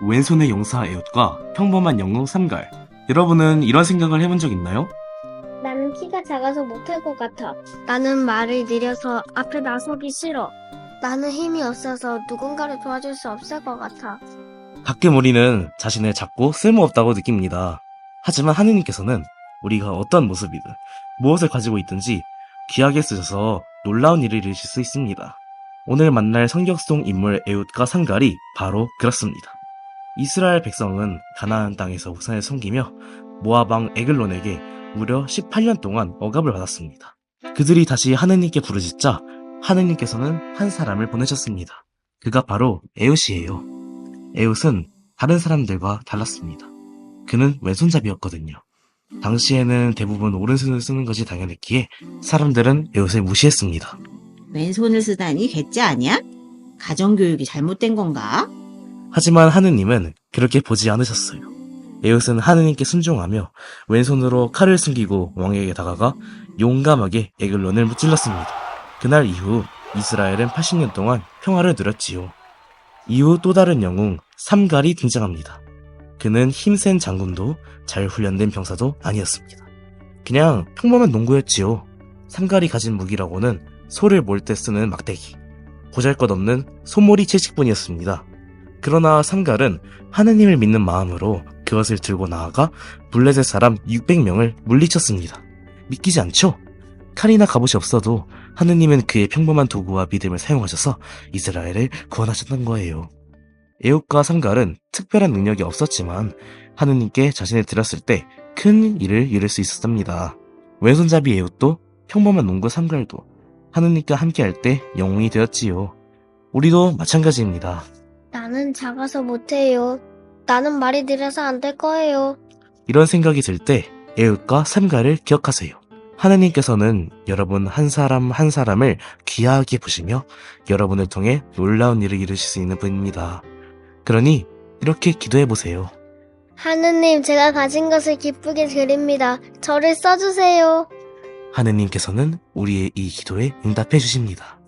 왼손의 용사 에웃과 평범한 영웅 삼갈. 여러분은 이런 생각을 해본 적 있나요? 나는 키가 작아서 못할 것 같아. 나는 말을 느려서 앞에 나서기 싫어. 나는 힘이 없어서 누군가를 도와줄 수 없을 것 같아. 가끔 우리는 자신을 작고 쓸모없다고 느낍니다. 하지만 하느님께서는 우리가 어떤 모습이든 무엇을 가지고 있든지 귀하게 쓰셔서 놀라운 일을 이루실 수 있습니다. 오늘 만날 성경 속 인물 에웃과 상갈이 바로 그렇습니다. 이스라엘 백성은 가나안 땅에서 우산을 섬기며 모아방 에글론에게 무려 18년 동안 억압을 받았습니다. 그들이 다시 하느님께 부르짖자 하느님께서는 한 사람을 보내셨습니다. 그가 바로 에웃이에요. 에웃은 다른 사람들과 달랐습니다. 그는 왼손잡이였거든요. 당시에는 대부분 오른손을 쓰는 것이 당연했기에 사람들은 에웃을 무시했습니다. 왼손을 쓰다니 괴짜 아니야? 가정교육이 잘못된 건가? 하지만 하느님은 그렇게 보지 않으셨어요. 에웃은 하느님께 순종하며 왼손으로 칼을 숨기고 왕에게 다가가 용감하게 에글론을 무찔렀습니다. 그날 이후 이스라엘은 80년 동안 평화를 누렸지요. 이후 또 다른 영웅 삼갈이 등장합니다. 그는 힘센 장군도 잘 훈련된 병사도 아니었습니다. 그냥 평범한 농구였지요. 삼갈이 가진 무기라고는 소를 몰 때 쓰는 막대기, 보잘것없는 소몰이 채식뿐이었습니다. 그러나 삼갈은 하느님을 믿는 마음으로 그것을 들고 나아가 블레셋 사람 600명을 물리쳤습니다. 믿기지 않죠? 칼이나 갑옷이 없어도 하느님은 그의 평범한 도구와 믿음을 사용하셔서 이스라엘을 구원하셨던 거예요. 에웃과 삼갈은 특별한 능력이 없었지만 하느님께 자신을 드렸을 때 큰 일을 이룰 수 있었답니다. 왼손잡이 에웃도 평범한 농구 삼갈도 하느님과 함께할 때 영웅이 되었지요. 우리도 마찬가지입니다. 나는 작아서 못해요. 나는 말이 느려서 안 될 거예요. 이런 생각이 들때 에웃과 삼가를 기억하세요. 하느님께서는 여러분 한 사람 한 사람을 귀하게 보시며 여러분을 통해 놀라운 일을 이루실 수 있는 분입니다. 그러니 이렇게 기도해 보세요. 하느님, 제가 가진 것을 기쁘게 드립니다. 저를 써주세요. 하느님께서는 우리의 이 기도에 응답해 주십니다.